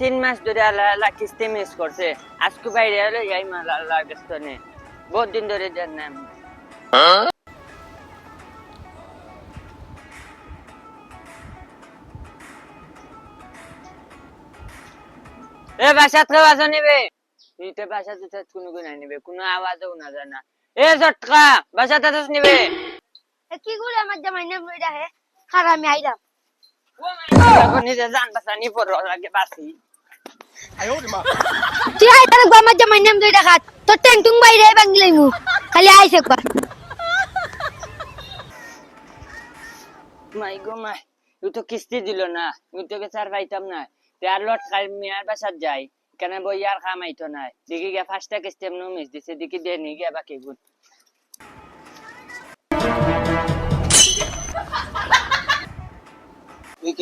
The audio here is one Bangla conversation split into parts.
তিন মাস ধরে আল্লাহ আল্লাহ কিস্তি মিস করছে। আজকে বাইরে হলো এই মাল আল্লাহ ব্যস্ত নেই। বহুত দিন ধরে দেন না এ বাসাত কেউ আছো নিবে? তুইতে বাসা তুই কোনো গুণা নিবে কোনো আওয়াজও না যায় না। এ চটকা বাসাতে আছিস নিবে? এ কি করে আমার জামাই নাম লই রাখে খারা আমি আইলাম। এখন নিজে জান বাসা নি পর লাগে বাসি। তুই আই তার আমার জামাই নাম লই রাখা তোর টেং টুং বাইরে বাঙ্গিলাই মু খালি আইছে কর। মাই গো মাই তুই তো কিস্তি দিল না। তুই তোকে চার পাইতাম না। তুই আর লট খাই মিয়ার বাসাত যাই। কেন বই আর খামাইতো নাই। দেখি গিয়া ফার্স্টটা কিস্তি এমন মিস দিছে দেখি দে নি গিয়া বাকি গুণ।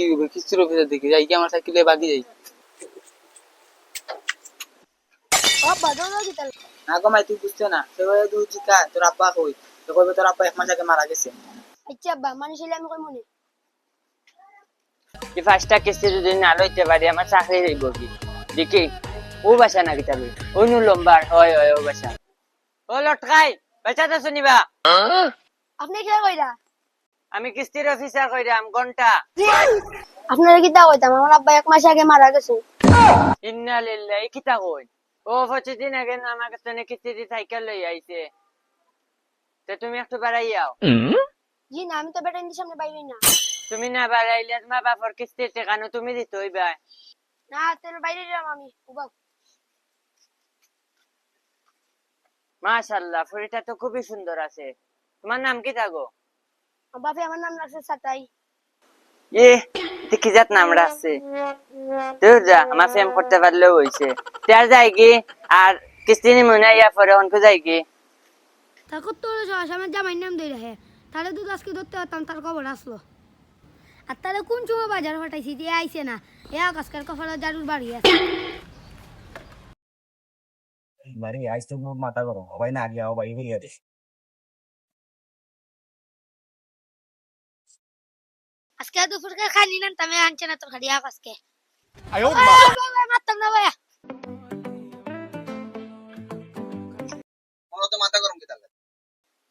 করবি কিস্তির অফিসে দেখি যাই কি আমার সাইকেলে বাকি যাই? না কি না গো মাই তুই বুঝছ না। সেভাবে তুই জিকা তোর আব্বা কই? তো কইবে তোর আব্বা এক মাস আগে মারা গেছে। আচ্ছা বা মানুষ হইলে আমি কই মনে এই ফার্স্টটা কিস্তি যদি না লইতে পারি আমার চাকরি হইব কি? দেখি ও বাসা না লম্বার হয় হয় ও বাসা। ও লট খাই তো শুনিবা। আপনি কি কইরা? আমি কিস্তির অফিসার কইরাম ঘণ্টা। আপনারা কি তা কইতাম? আমার আব্বা এক মাস আগে মারা গেছে। ইন্না লিল্লাহি কই ও পঁচিশ দিন আগে না আমার কাছে নাকি কিস্তি সাইকেল লই আইছে। তো তুমি একটু বাড়াই যাও জি না আমি তো সামনে বাইরে না। তুমি না বাড়াইলে তোমার বাপর কিস্তির টেকানো তুমি দিতে হইবা। না তোর বাইরে যাম আমি উবাও। মাশাল্লাহ ফুরিটা তো খুবই সুন্দর আছে। তোমার নাম কি থাকো? আমার বাপে আমার নাম রাখছে সাতাই। এ দেখি যাত নাম রাখছে তুই যা আমার ফেম করতে পারলেও হইছে। তার যাই কি? আর কিস্তি মনে ইয়া পরে অনকু যাই কি? তারপর তোর আমার জামাই নাম দই রাখে তাহলে তো আজকে ধরতে পারতাম তার খবর আসলো। আর তাহলে কোন সময় বাজার ফাটাইছি দিয়ে আইছে না। এ আকাশকার কপালে জারুর বাড়ি আছে। বাড়ি আজ তো মাথা গরম হবাই না আগে হবাই হইয়া দে। আজকে দুপুরকে খাইনি না তুমি আনছে না তোর খালি আকাশকে মারতাম না ভাইয়া। আমার তো মাথা গরম কি তাহলে?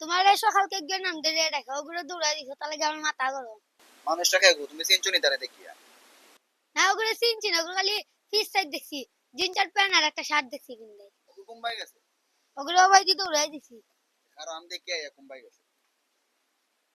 তোমার এই সকালকে গিয়ে নাম দিয়ে দেখো ওগুলো দৌড়াই দিছো তাহলে কি আমার মাথা গরম? মানুষটা কে গো তুমি চিনছো নি তারে দেখিয়া? না ওগুলো চিনছি না ওগুলো খালি ফিস সাইড দেখছি জিন্সার প্যান্ট আর একটা শার্ট দেখছি কিনলে ও কুম্বাই গেছে? ওগুলো ভাই দিয়ে দৌড়াই দিছি। আর আমি দেখিয়া ইয়া কুম্বাই গেছে?